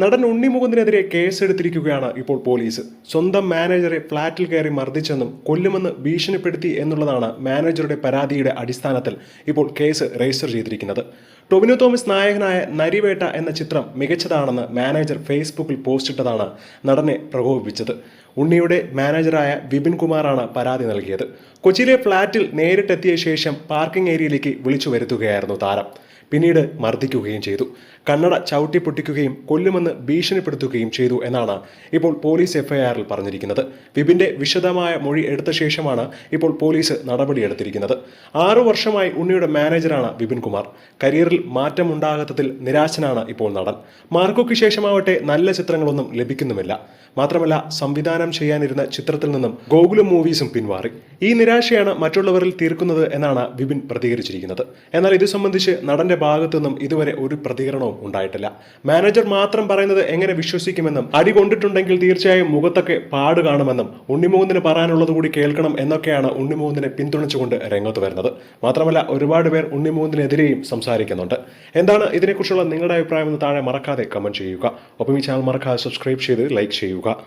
നടൻ ഉണ്ണിമുകുന്ദിനെതിരെ കേസെടുത്തിരിക്കുകയാണ് ഇപ്പോൾ പോലീസ്. സ്വന്തം മാനേജറെ ഫ്ളാറ്റിൽ കയറി മർദ്ദിച്ചെന്നും കൊല്ലുമെന്ന് ഭീഷണിപ്പെടുത്തി എന്നുള്ളതാണ് മാനേജറുടെ പരാതിയുടെ അടിസ്ഥാനത്തിൽ ഇപ്പോൾ കേസ് രജിസ്റ്റർ ചെയ്തിരിക്കുന്നത്. ടൊവിനോ തോമസ് നായകനായ നരിവേട്ട എന്ന ചിത്രം മികച്ചതാണെന്ന് മാനേജർ ഫേസ്ബുക്കിൽ പോസ്റ്റിട്ടതാണ് നടനെ പ്രകോപിപ്പിച്ചത്. ഉണ്ണിയുടെ മാനേജറായ വിപിൻ കുമാറാണ് പരാതി നൽകിയത്. കൊച്ചിയിലെ ഫ്ളാറ്റിൽ നേരിട്ടെത്തിയ ശേഷം പാർക്കിംഗ് ഏരിയയിലേക്ക് വിളിച്ചു വരുത്തുകയായിരുന്നു താരം. പിന്നീട് മർദ്ദിക്കുകയും ചെയ്തു. കണ്ണട ചവിട്ടി പൊട്ടിക്കുകയും കൊല്ലുമെന്ന് ഭീഷണിപ്പെടുത്തുകയും ചെയ്തു എന്നാണ് ഇപ്പോൾ പോലീസ് എഫ്ഐആറിൽ പറഞ്ഞിരിക്കുന്നത്. വിപിന്റെ വിശദമായ മൊഴി എടുത്ത ശേഷമാണ് ഇപ്പോൾ പോലീസ് നടപടിയെടുത്തിരിക്കുന്നത്. ആറു വർഷമായി ഉണ്ണിയുടെ മാനേജറാണ് വിപിൻ കുമാർ കരിയറിൽ മാറ്റമുണ്ടാകാത്തതിൽ നിരാശനാണ് ഇപ്പോൾ നടൻ. മാർക്കോയ്ക്ക് ശേഷമാവട്ടെ നല്ല ചിത്രങ്ങളൊന്നും ലഭിക്കുന്നുമില്ല. മാത്രമല്ല സംവിധാനം ചെയ്യാനിരുന്ന ചിത്രത്തിൽ നിന്നും ഗോകുലം മൂവീസും പിൻമാറി ഈ നിരാശയാണ് മറ്റുള്ളവരിൽ തീർക്കുന്നത് എന്നാണ് വിപിൻ പ്രതികരിച്ചിരിക്കുന്നത്. എന്നാൽ ഇത് സംബന്ധിച്ച് നടന്റെ ഭാഗത്തു നിന്നും ഇതുവരെ ഒരു പ്രതികരണവും ഉണ്ടായിട്ടില്ല. മാനേജർ മാത്രം പറയുന്നത് എങ്ങനെ വിശ്വസിക്കുമെന്നും അടി കൊണ്ടിട്ടുണ്ടെങ്കിൽ തീർച്ചയായും മുഖത്തൊക്കെ പാട് കാണുമെന്നും ഉണ്ണിമോഹന്തിന് പറയാനുള്ളത് കൂടി കേൾക്കണം എന്നൊക്കെയാണ് ഉണ്ണിമോഹന്തിനെ പിന്തുണച്ചുകൊണ്ട് രംഗത്ത് വരുന്നത്. മാത്രമല്ല ഒരുപാട് പേർ ഉണ്ണിമോഹന്തിനെതിരെയും സംസാരിക്കുന്നുണ്ട്. എന്താണ് ഇതിനെക്കുറിച്ചുള്ള നിങ്ങളുടെ അഭിപ്രായം എന്ന് താഴെ മറക്കാതെ കമന്റ് ചെയ്യുക. ഒപ്പം ഈ ചാനൽ മറക്കാതെ സബ്സ്ക്രൈബ് ചെയ്ത് ലൈക്ക് ചെയ്യുക.